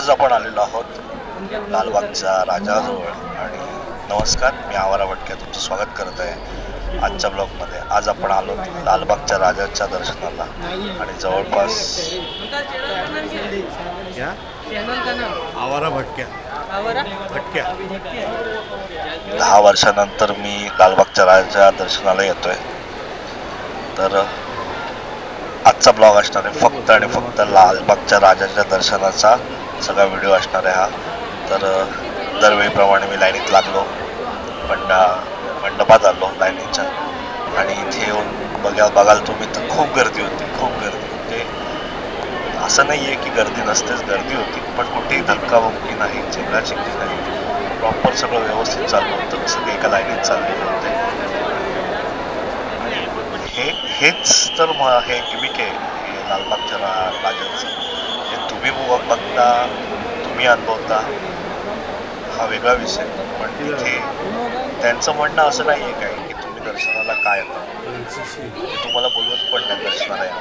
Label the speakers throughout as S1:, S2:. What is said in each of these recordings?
S1: आज आपण आलेलो आहोत लालबागच्या राजाजवळ. आणि नमस्कार मी आवारा भटके तुमचं स्वागत करत आहे आजच्या ब्लॉगमध्ये. आज आपण आलो लालबागच्या राजाच्या दर्शनाला. आणि जवळपास
S2: आवारा भटक्या. भटक्या.
S1: दहा वर्षानंतर मी लालबागच्या राजाच्या दर्शनाला येतोय. तर आजचा ब्लॉग असणार आहे फक्त आणि फक्त लालबागच्या राजाच्या दर्शनाचा. सगळा व्हिडिओ असणार आहे हा. तर दरवेळीप्रमाणे मी लाईनीत लागलो. मंडा मंडपात आलो लाईनीच्या. आणि इथे येऊन बघा बघाल तुम्ही तर खूप गर्दी होती खूप गर्दी. म्हणजे असं नाही आहे की गर्दी नसतेच गर्दी होती. पण कुठेही धक्काबुक्की नाही चिंगराचिंगरी नाही. प्रॉपर सगळं व्यवस्थित चालू होतं. सगळे एका लाईनीत चाललेले होते. हे हेच तर मग हे गिमिक आहे. हे लालबागच्या राजांचं. तुम्ही बघ- बघता तुम्ही अनुभवता हा वेगळा विषय. पण तिथे त्यांचं म्हणणं असं नाही आहे काय की तुम्ही दर्शनाला काय येता ते तुम्हाला बोलवत पण नाही दर्शनाला या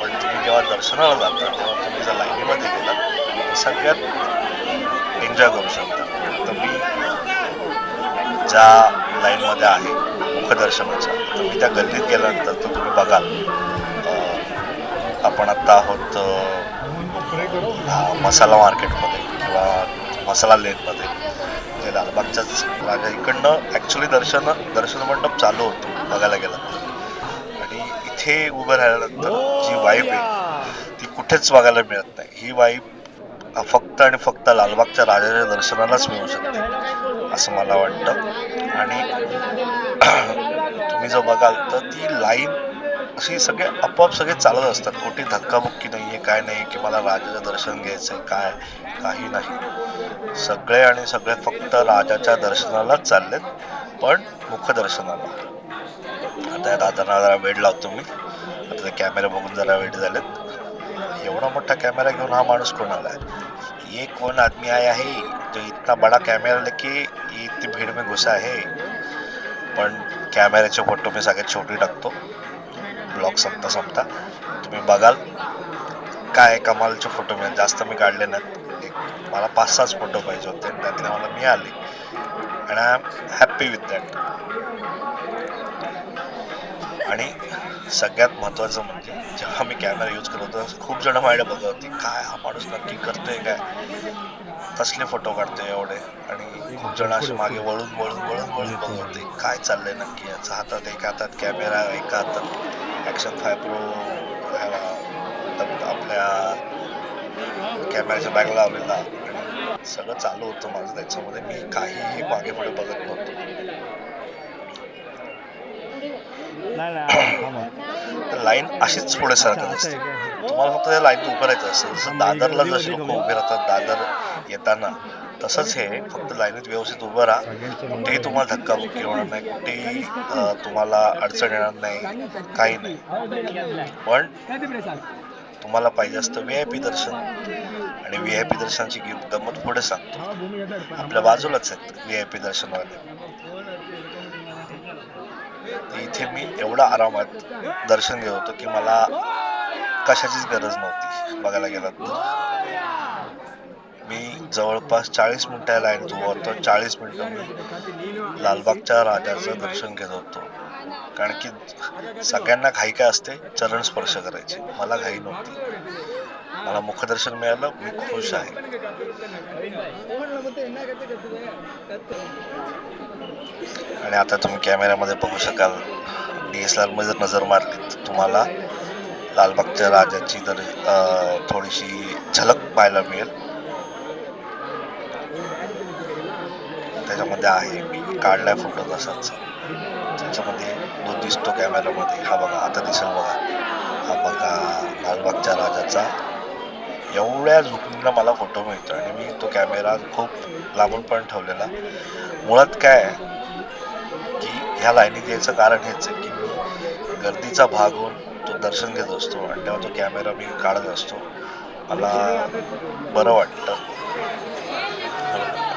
S1: पण तुम्ही जेव्हा दर्शनाला जाता तेव्हा तुम्ही जर लाईनीमध्ये गेलात सगळ्यात एन्जॉय करू शकता. तुम्ही ज्या लाईनमध्ये आहे मुखदर्शनाच्या तुम्ही त्या गल्लीत गेल्यानंतर तर तुम्ही बघाल. आपण आत्ता आहोत मसाला मार्केटमध्ये किंवा मसाला लेनमध्ये जे लालबागच्याच राजा इकडनं ॲक्च्युली दर्शन दर्शन मंडप चालू होतो बघायला गेलं आणि इथे उभं राहिल्यानंतर जी वाईब आहे ती कुठेच बघायला मिळत नाही. ही वाईब फक्त आणि फक्त लालबागच्या राजाच्या दर्शनालाच मिळू शकते असं मला वाटतं. आणि तुम्ही जर बघाल तर ती लाईन अशी सगळे आपोआप सगळे चालत असतात. कुठे धक्काबुक्की नाही आहे काय नाही की मला राजाचं दर्शन घ्यायचं आहे काय? काही नाही. सगळे आणि सगळे फक्त राजाच्या दर्शनालाच चाललेत पण मुखदर्शनाला आता या दादांना जरा वेळ लावतो मी. आता ते कॅमेरा बघून जरा वेळ झालेत. एवढा मोठा कॅमेरा घेऊन हा माणूस कोण आला है ये कौन आदमी आया है जो इतना बड़ा कॅमेरा लेके ये इतनी भीड़ में घुसा आहे. पण कॅमेऱ्याचे फोटो मी सगळ्यात छोटी टाकतो. ब्लॉग संपता संपता. तुम्ही बघाल काय कमालचे फोटो मिळेल जास्त मी काढले नाहीत. एक मला पाच सहाच फोटो पाहिजे होते. आणि त्यातले मला मिळाले आणि I am happy with that. आणि सगळ्यात महत्त्वाचं म्हणजे जेव्हा मी कॅमेरा यूज करत होतो खूप जण माझ्या बघत होती. काय हा माणूस नक्की करतोय काय? कसले फोटो काढतोय एवढे? आणि खूप जण असे मागे वळून वळून वळून वळून बघवते काय चाललंय नक्की याचा? हातात एका हातात कॅमेरा एका हातात ॲक्शन फाय प्रो आपल्या कॅमेऱ्याच्या बॅग लावलेला. सगळं चालू होतं माझं त्याच्यामध्ये मी काहीही मागे पुढे बघत नव्हतो.
S2: नाही नाही
S1: लाईन अशीच पुढे सरकत असते तुम्हाला फक्त त्या लाईन उभं राहायचं असेल जसं दादरला जसे लोक उभे राहतात दादर येताना तसंच हे फक्त लाईनीत व्यवस्थित उभं राहा. कुठेही तुम्हाला धक्काबुक्की होणार नाही कुठेही तुम्हाला अडचण येणार नाही काही नाही. पण तुम्हाला पाहिजे असतं व्ही आय पी दर्शन. आणि व्ही आय पी दर्शनाची गिफ्ट गंमत पुढे सांगतो. आपल्या बाजूलाच आहेत व्ही आय पी दर्शनवाले. तर इथे मी एवढा आरामात दर्शन घेत होतो की मला कशाचीच गरज नव्हती बघायला गेलात तर. मी जवळपास चाळीस मिनिटं लाईन उभा होतो चाळीस मिनिटं मी लालबागच्या राजाचं दर्शन घेत होतो. कारण की सगळ्यांना घाई काय असते? चरण स्पर्श करायची. मला घाई नव्हती. मला मुखदर्शन मिळालं मी खुश आहे. आणि आता तुम्ही कॅमेऱ्यामध्ये बघू शकाल डी एसमध्ये जर नजर मारली तर तुम्हाला लालबागच्या राजाची तर थोडीशी झलक पाहायला मिळेल. त्याच्यामध्ये आहे मी काढलाय फोटो तसाच त्याच्यामध्ये तो दिसतो कॅमेऱ्यामध्ये हा बघा आता दिसेल बघा. हा बघा लालबागच्या राजाचा. एवढ्या झुकणीला मला फोटो मिळतो आणि मी तो कॅमेरा खूप लांबून पण ठेवलेला. मुळात काय की ह्या लाईनीत यायचं कारण हेच आहे की मी गर्दीचा भाग होऊन तो दर्शन घेत असतो आणि तेव्हा तो कॅमेरा मी काढत असतो. मला बरं वाटतं.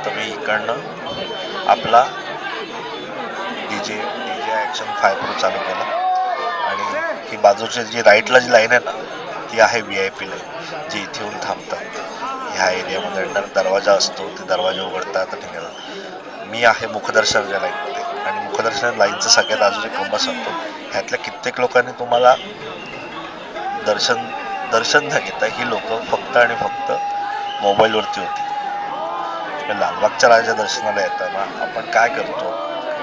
S1: तर मी इकडनं आपला D J D J action five pro चालू केला. आणि ही बाजूची जी राईटला जी लाईन आहे ना ती आहे व्ही आय पी लाईन जी इथे येऊन थांबतात. ह्या एरियामध्ये आणि दरवाजा असतो ते दरवाजा उघडतात आणि मी आहे मुखदर्शन ज्या लाईनमध्ये आणि मुखदर्शन लाईनचं सगळ्यात अजून एक कंबा सांगतो. ह्यातल्या कित्येक लोकांनी तुम्हाला दर्शन दर्शन न घेता ही लोक फक्त आणि फक्त मोबाईलवरती होती. लालबागच्या राजा दर्शनाला येताना आपण काय करतो?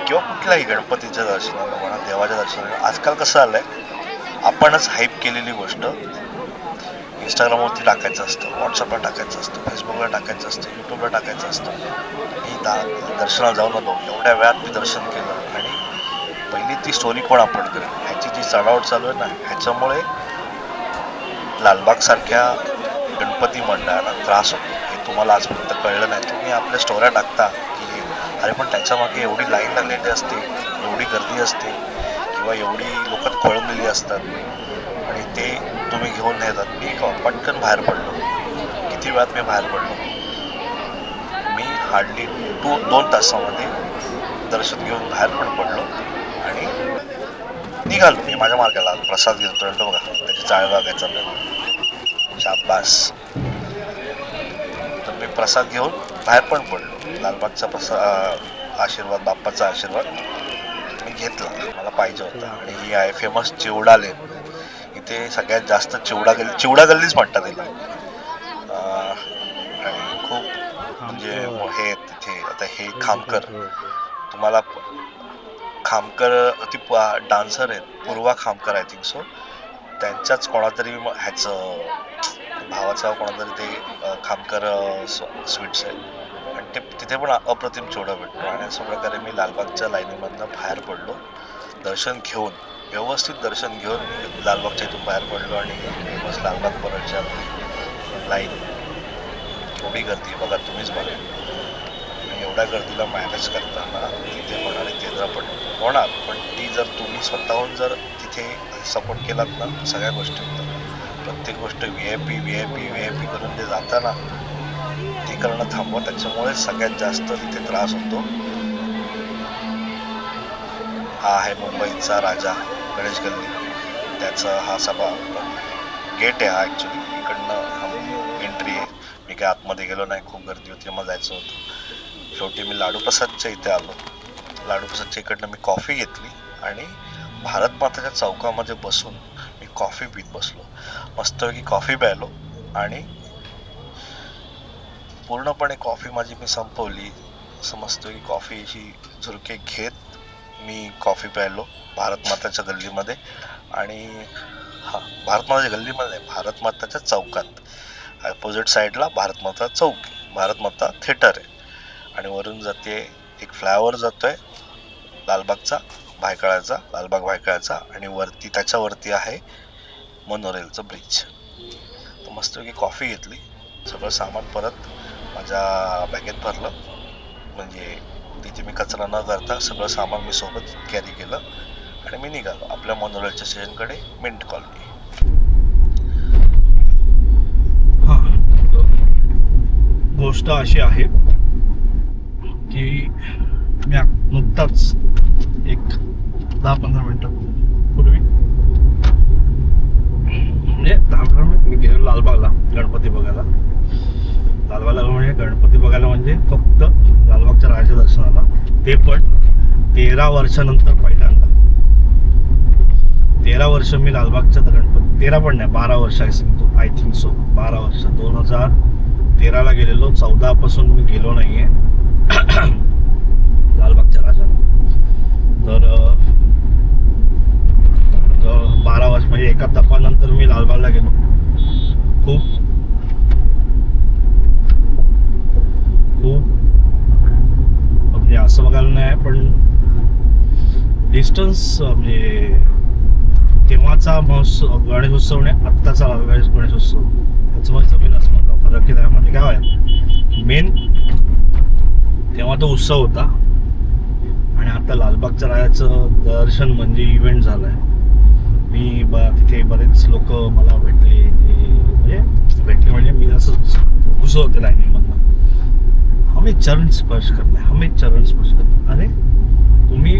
S1: किंवा कुठल्याही गणपतीच्या दर्शनाला म्हणा देवाच्या दर्शनाला आजकाल कसं आलंय? आपणच हाईप केलेली गोष्ट इंस्टाग्रामवरती टाकायचं असतं व्हॉट्सअपला टाकायचं असतं फेसबुकला टाकायचं असतं यूट्यूबला टाकायचं असतं. मी दा दर्शनाला जाऊन आलो एवढ्या वेळात मी दर्शन केलं आणि पहिली ती स्टोरी कोण अपलोड करेल? ह्याची जी चढावट चालू आहे ना ह्याच्यामुळे लालबागसारख्या गणपती मंडळाला त्रास होतो. हे तुम्हाला आजपर्यंत कळलं नाही. तुम्ही आपल्या स्टोऱ्या टाकता की अरे पण त्याच्यामागे एवढी लाईन लागलेली असते एवढी गर्दी असते किंवा एवढी लोक खोळंबलेली असतात. आणि ते तुम्ही घेऊन नाही मी पटकन बाहेर पडलो. किती वेळात मी बाहेर पडलो? मी हार्डली टू दोन तासामध्ये दर्शन घेऊन बाहेर पण पडलो आणि निघालो. मी माझ्या मार्गाला प्रसाद घेतो बघा. त्याची चाळ बघायचा आपल्याला शाबास. तर मी प्रसाद घेऊन बाहेर पण पडलो. लालबागचा प्रसाद आशीर्वाद बाप्पाचा आशीर्वाद मी घेतला. मला पाहिजे होता. आणि ही आहे फेमस चिवडा लेन इथे सगळ्यात जास्त चिवडा गल्ली चिवडा गल्लीच म्हणतात तिला अं, आणि खूप म्हणजे हे तिथे आता हे खामकर तुम्हाला प- खामकर ती डान्सर आहेत Purva Khamkar I think so त्यांच्याच कोणातरी म- ह्याचं भावाचा कोणातरी ते खामकर स्वीट्स आहे आणि ते तिथे पण अप्रतिम चिवडा भेटतो. आणि अशा प्रकारे मी लालबागच्या लाईनीमधनं बाहेर पडलो. दर्शन घेऊन व्यवस्थित दर्शन घेऊन मी लालबागच्या इथून बाहेर पडलो आणि बस लालबाग परतच्या लाईन एवढी गर्दी बघा तुम्हीच बघा. एवढ्या गर्दीला मॅनेज करताना तिथे होणारे तेजापट होणार पण ती जर तुम्ही स्वतःहून जर तिथे सपोर्ट केलात ना सगळ्या गोष्टी होतात. प्रत्येक गोष्ट V I P V I P V I P करून ते जाताना ते करणं थांबवा त्याच्यामुळे सगळ्यात जास्त तिथे त्रास होतो. हा आहे मुंबईचा राजा. गणेश गल्ली त्याचा हा सभा गेट आहे हा ॲक्च्युली इकडनं एंट्री आहे. मी काय आतमध्ये गेलो नाही खूप गर्दी होती मग जायचं होतं. शेवटी मी लाडू प्रसादच्या इथे आलो. लाडू प्रसादच्या इकडनं मी कॉफी घेतली आणि भारत माताच्या चौकामध्ये बसून मी कॉफी पीत बसलो. मस्तपैकी कॉफी प्यायलो आणि पूर्णपणे कॉफी माझी मी संपवली. समजतो कॉफी कॉफीची झुरके घेत मी कॉफी प्यायलो. भारत माताच्या गल्लीमध्ये आणि हा भारत माताच्या गल्लीमध्ये नाही, भारत माताच्या चौकात. अपोजिट साईडला भारत माता चौक आहे. भारत माता थिएटर आहे. आणि वरून जाते एक फ्लायओव्हर आहे लालबागचा भायकाळाचा लालबाग भायकाळाचा आणि वरती त्याच्यावरती आहे मोनोरेलचं ब्रिज तर मस्तपैकी कॉफी घेतली. सगळं सामान परत माझ्या बॅगेत भरलं. म्हणजे तिथे मी कचरा न करता सगळं सामान मी सोबत कॅरी केलं. आणि मी निघालो. आपल्या मोनोरेलच्या स्टेशनकडे मिंट कॉलनी.
S2: हां. गोष्ट अशी आहे की मी नुकताच एक दहा पंधरा मिनटं पूर्वी म्हणजे दहा पंधरा मिनिट मी गेलो लालबागला गणपती बघायला. लालबागला म्हणजे गणपती बघायला म्हणजे फक्त लालबागच्या राजा दर्शनाला. ते पण तेरा वर्षानंतर पहिला. तेरा वर्ष मी लालबागच्या गणपती तेरा पण नाही बारा वर्ष आहे सांगतो आय थिंक सो बारा वर्ष दोन हजार तेराला गेलेलो चौदा पासून मी गेलो नाहीये. लालबागच्या राजाला. तर तर बारा वर्ष म्हणजे एका तपानंतर मी लालबागला गेलो. खूप खूप म्हणजे असं बघायला नाही पण डिस्टन्स म्हणजे तेव्हाचा महोत्सव गणेशोत्सव आणि आत्ताचा गणेश गणेशोत्सव त्याच्यामध्ये जमीन असं फरक की त्यामध्ये काय आहे मेन तेव्हा तो उत्सव होता. आणि आता लालबागच्या राजाचं दर्शन म्हणजे इव्हेंट आहे मी ब तिथे बरेच लोक मला भेटले म्हणजे भेटले म्हणजे मी असं घुसवते होते लाईनीमधनं आम्ही चरण स्पर्श करणार आम्ही चरण स्पर्श करणार अरे तुम्ही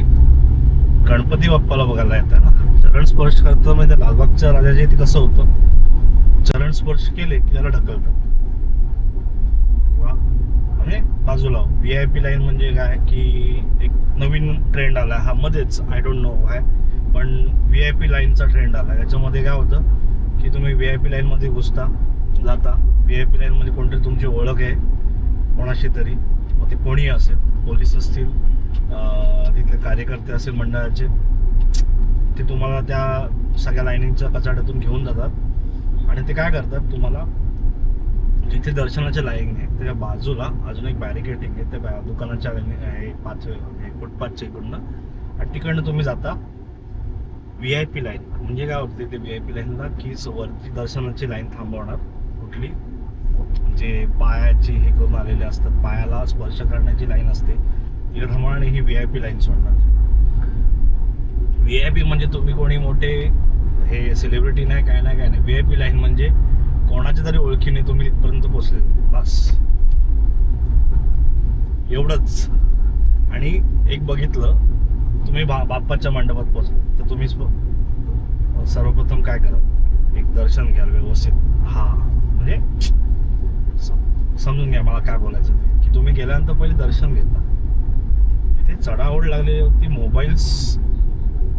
S2: गणपती बाप्पाला बघायला येताना चरण स्पर्श करतं म्हणजे लालबागच्या राजाच्या इथे कसं होतं? चरण स्पर्श केले की त्याला ढकलतात. म्हणजे बाजूला व्ही आय पी लाईन म्हणजे काय? की एक नवीन ट्रेंड आला हा मध्येच. आय डोंट नो काय पण व्ही आय पी लाईनचा ट्रेंड आला याच्यामध्ये काय होतं? की तुम्ही व्ही आय पी लाईनमध्ये घुसता जाता. व्ही आय पी लाईनमध्ये कोणतरी तुमची ओळख आहे. कोणाशी तरी. मग ते कोणी असेल पोलीस असतील तिथले कार्यकर्ते असेल मंडळाचे ते तुम्हाला त्या सगळ्या लाईनिंगच्या कचाड्यातून घेऊन जातात. आणि ते काय करतात तुम्हाला जिथे दर्शनाच्या लाईन आहे त्याच्या बाजूला अजून एक बॅरिकेडिंग आहे त्या बॅ- दुकानाच्या लाईनी- पाच हे फुटपाथच्या इकडनं. आणि तिकडनं तुम्ही जाता व्ही आय पी लाईन. म्हणजे काय होते ते व्ही आय पी लाईनला की वरती दर्शनाची लाईन थांबवणार. कुठली? जे पायाची हे करून आलेले असतात पायाला स्पर्श करण्याची लाईन असते. तिला आणि ही व्ही आय पी लाईन सोडणार व्ही आय पी म्हणजे तुम्ही कोणी मोठे हे सेलिब्रिटी नाही काय नाही काय नाही. व्ही आय पी लाईन म्हणजे कोणाच्या तरी ओळखीने तुम्ही इथपर्यंत पोहोचले बस. एवढंच. आणि एक बघितलं तुम्ही बा बाप्पाच्या मंडपात पोहोचले. तर तुम्ही सर्वप्रथम काय करा? एक दर्शन घ्याल व्यवस्थित. हा. म्हणजे सम- समजून घ्या मला काय बोलायचं ते. की तुम्ही गेल्यानंतर पहिले दर्शन घेता. ते चढाओढ लागलेली होती. मोबाईल्स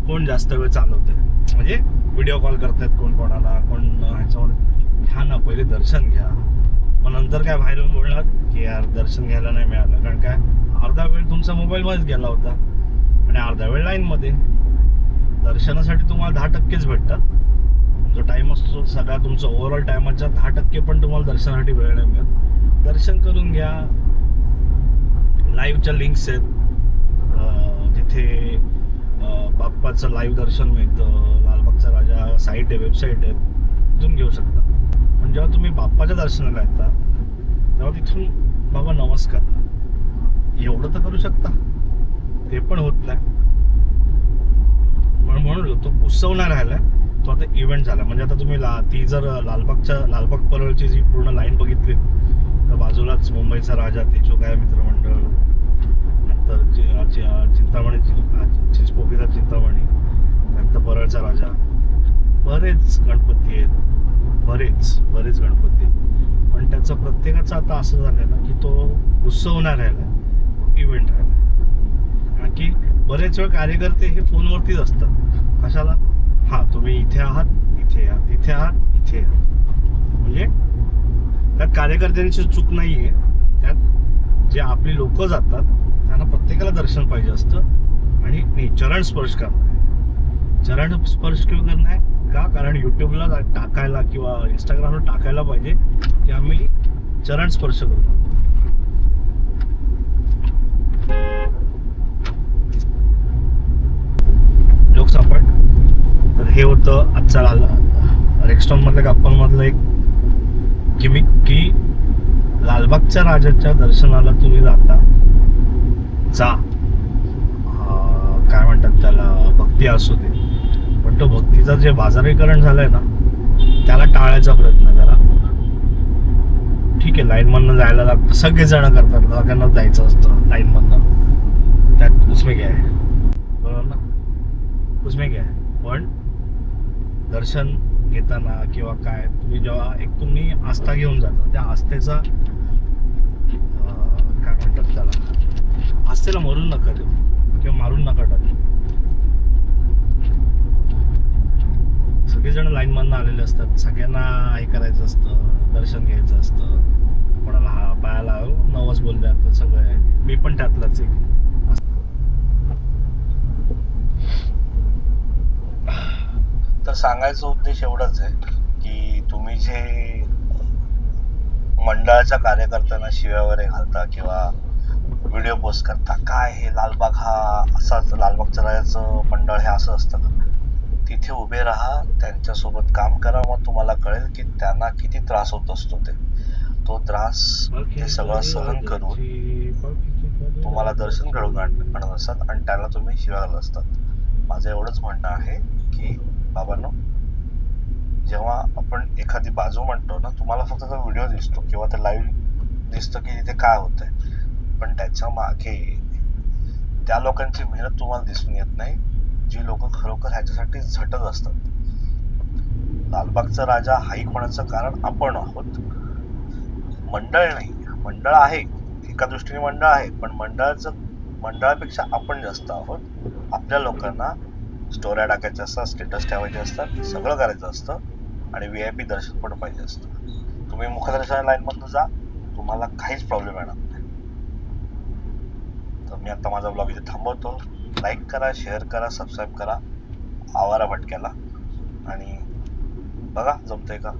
S2: कोण जास्त वेळ चालवते? म्हणजे व्हिडिओ कॉल करतायत कोण कोणाला कोण ह्याच्यावर घ्या ना पहिले दर्शन घ्या. मग नंतर काय बाहेरून बोलणार की यार दर्शन घ्यायला नाही मिळालं. कारण काय? अर्धा वेळ तुमचा मोबाईलमध्येच गेला होता. आणि अर्धा वेळ लाईनमध्ये. दर्शनासाठी तुम्हाला दहा टक्केच भेटतात. जो टाईम असतो सगळा तुमचा ओव्हरऑल टायमाच्या दहा टक्के पण तुम्हाला दर्शनासाठी वेळ नाही मिळत. दर्शन करून घ्या. लाईव्हच्या लिंक्स आहेत. तिथे बाप्पाचं लाईव्ह दर्शन मिळतं लालबागचा राजा साईट आहे वेबसाईट आहे तिथून घेऊ शकता. पण जेव्हा तुम्ही बाप्पाच्या दर्शनाला येता तेव्हा तिथून बाबा नमस्कार. एवढं तर करू शकता. ते पण होत नाही. म्हणून म्हणून तो उत्सव नाही राहिला. तो आता इव्हेंट झाला. म्हणजे आता तुम्ही ला ती जर लालबागच्या लालबाग परळची जी पूर्ण लाईन बघितली तर बाजूलाच मुंबईचा राजा तेजोगाय मित्रमंडळ चिंतामणी चि- चिंचपोकीचा चिंतामणी नंतर परळचा राजा. बरेच गणपती आहेत. बरेच बरेच गणपती आहेत. पण त्याचं प्रत्येकाचं आता असं झालं ना की तो उत्सव नाही राहिला इव्हेंट राहिला कारण की बरेच वेळ कार्यकर्ते हे फोनवरतीच असतात. कशाला? हा तुम्ही इथे आहात इथे आहात इथे आहात इथे आहात म्हणजे त्यात कार्यकर्त्यांची चूक नाही आहे जे आपली लोक जातात त्यांना प्रत्येकाला दर्शन पाहिजे असतं आणि मी चरण स्पर्श करणं आहे. चरण स्पर्श क्यों करणं आहे? का? कारण यूट्यूबला टाकायला किंवा इंस्टाग्रामला टाकायला पाहिजे की आम्ही चरण स्पर्श करतो. जोक सापड तर हे होतं आजचा लाल रेक्स्टॉन मधल्या गप्पांमधलं एक किमिक की लालबागच्या राजाच्या दर्शनाला तुम्ही जाता. जा. काय म्हणतात त्याला? भक्ती असू दे. पण तो भक्तीचा जे बाजारीकरण झालंय ना त्याला टाळायचा प्रयत्न करा. ठीक आहे लाईन मधनं जायला लागतं. सगळेजण करतात. सगळ्यांना जायचं असतं लाईन मधनं. त्यात उसमे घ्याय बरोबर ना? उसमे घ्याय पण दर्शन घेताना किंवा काय तुम्ही जेव्हा एक तुम्ही आस्था घेऊन जाता त्या आस्थेचा अं, काय म्हणतात त्याला मरून नका देऊ. किंवा मारून नका टाकू. सगळेजण लाईन मधनं आलेले असतात. सगळ्यांना हे करायचं असतं दर्शन घ्यायचं असतं. कोणाला हा पायाला हो, नवस बोलले तर सगळं मी पण त्यातलाच एक.
S1: तर सांगायचा उद्देश एवढाच आहे की तुम्ही जे मंडळाच्या कार्यकर्त्यांना शिव्या वगैरे घालता किंवा व्हिडिओ पोस्ट करता. काय हे लालबाग हा असाच लालबागच्या राजाचं मंडळ हे असं असतं का तिथे उभे राहा त्यांच्यासोबत काम करा. मग तुम्हाला कळेल की त्यांना किती त्रास होत असतो ते. तो त्रास ते सगळं सहन करून तुम्हाला दर्शन घडवून आण- आणत असतात आणि त्याला तुम्ही शिव्या घालत असतात. माझं एवढंच म्हणणं आहे की बाबांनो जेव्हा आपण एखादी बाजू म्हणतो ना तुम्हाला फक्त तो व्हिडिओ दिसतो किंवा ते लाईव्ह दिसतं की तिथे काय होतंय. पण त्याच्यामागे त्या लोकांची मेहनत तुम्हाला दिसून येत नाही. जी लोक खरोखर ह्याच्यासाठी झटत असतात. लालबागचा राजा हाईक होण्याचं कारण? आपण आहोत. मंडळ नाही. मंडळ आहे. एका दृष्टीने मंडळ आहे. पण मंडळाचं मंडळापेक्षा आपण जास्त आहोत. आपल्या लोकांना स्टोऱ्या टाकायच्या असतात स्टेटस ठेवायचे असतात सगळं करायचं असतं आणि व्ही आय पी दर्शन पण पाहिजे असतं. तुम्ही मुखदर्शन लाईन मधून जा. तुम्हाला काहीच प्रॉब्लेम येणार तर मी आता माझा ब्लॉग इथे थांबवतो. लाईक करा शेअर करा सबस्क्राईब करा. आवारा भटक्याला. आणि बघा जमतंय का?